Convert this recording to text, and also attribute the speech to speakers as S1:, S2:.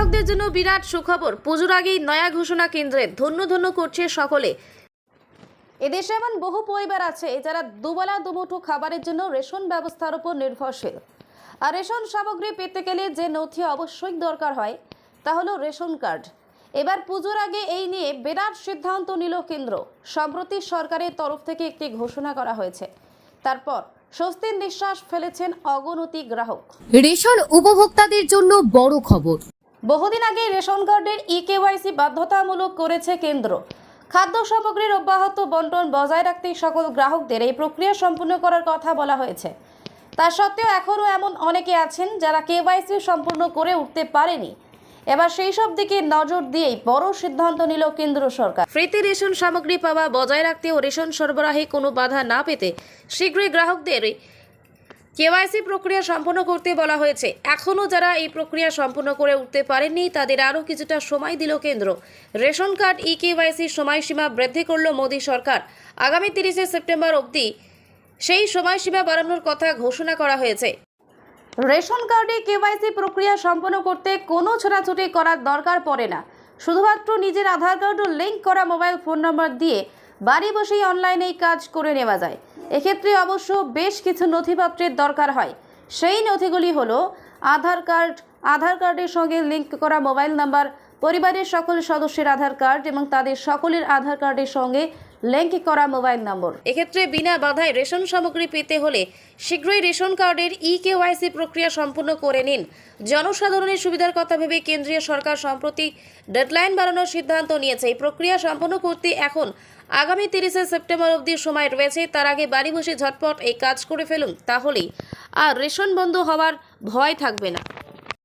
S1: গ্রাহকদের জন্য বিরাট সুখবর। পুজোর আগেই নয়া ঘোষণা কেন্দ্রে ধন্য ধন্য করছে সকলে। এদেশে এমন বহু পরিবার আছে যারা দুবেলা দুমুঠো খাবারের জন্য রেশন ব্যবস্থার উপর নির্ভরশীল। আর রেশন সামগ্রী পেতে গেলে যে নথি অবশ্যই দরকার হয়, তা হলো রেশন কার্ড। এবার পুজোর আগে এই নিয়ে বিরাট সিদ্ধান্ত নিল কেন্দ্র। সম্প্রতি সরকারের তরফ থেকে একটি ঘোষণা করা হয়েছে। তারপর স্বস্তির নিঃশ্বাস ফেলেছেন অগণতি গ্রাহক।
S2: রেশন উপভোক্তাদের জন্য বড় খবর।
S1: বহুদিন আগে রেশন কার্ডের ই কেওয়াইসি বাধ্যতামূলক করেছে কেন্দ্র। খাদ্য সামগ্রীর অব্যাহত বন্টন বজায় রাখতে সকল গ্রাহকদের এই প্রক্রিয়া সম্পূর্ণ করার কথা বলা হয়েছে। তা সত্ত্বেও এখনও এমন অনেকে আছেন যারা কেওয়াইসি সম্পূর্ণ করে উঠতে পারেনি। এবার সেই সব দিকে নজর দিয়েই বড় সিদ্ধান্ত নিল কেন্দ্র সরকার। ফ্রিতে রেশন সামগ্রী পাওয়া বজায় রাখতে ও রেশন সরবরাহে কোনো বাধা না পেতে শীঘ্রই গ্রাহকদের কেওয়াইসি প্রক্রিয়া সম্পন্ন করতে বলা হয়েছে। এখনও যারা এই প্রক্রিয়া সম্পন্ন করে উঠতে পারেননি, তাদের আরও কিছুটা সময় দিল কেন্দ্র। রেশন কার্ড ই কেওয়াইসি সময়সীমা বৃদ্ধি করল মোদী সরকার। আগামী তিরিশে সেপ্টেম্বর অবধি সেই সময়সীমা বাড়ানোর কথা ঘোষণা করা হয়েছে। রেশন কার্ডে কেওয়াইসি প্রক্রিয়া সম্পন্ন করতে কোনো ছোটাছুটি করার দরকার পড়ে না। শুধুমাত্র নিজের আধার কার্ড ও লিঙ্ক করা মোবাইল ফোন নম্বর দিয়ে বাড়ি বসেই অনলাইনে কাজ করে নেওয়া যায়। এক্ষেত্রে অবশ্য বেশ কিছু নথিপত্রের দরকার হয়। সেই নথিগুলি হলো আধার কার্ড, আধার কার্ডের সঙ্গে লিঙ্ক করা মোবাইল নাম্বার, পরিবারের সকল সদস্যের আধার কার্ড এবং তাদের সকলের আধার কার্ডের সঙ্গে লিঙ্ক করা মোবাইল নম্বর। এক্ষেত্রে বিনা বাধায় রেশন সামগ্রী পেতে হলে শীঘ্রই রেশন কার্ডের ই কেওয়াইসি প্রক্রিয়া সম্পূর্ণ করে নিন। জনসাধারণের সুবিধার কথা ভেবে কেন্দ্রীয় সরকার সম্প্রতি ডেডলাইন বাড়ানোর সিদ্ধান্ত নিয়েছে। এই প্রক্রিয়া সম্পন্ন করতে এখন আগামী তিরিশে সেপ্টেম্বর অবধি সময় রয়েছে। তার আগে বাড়ি বসে ঝটপট এই কাজ করে ফেলুন, তাহলেই আর রেশন বন্ধ হওয়ার ভয় থাকবে না।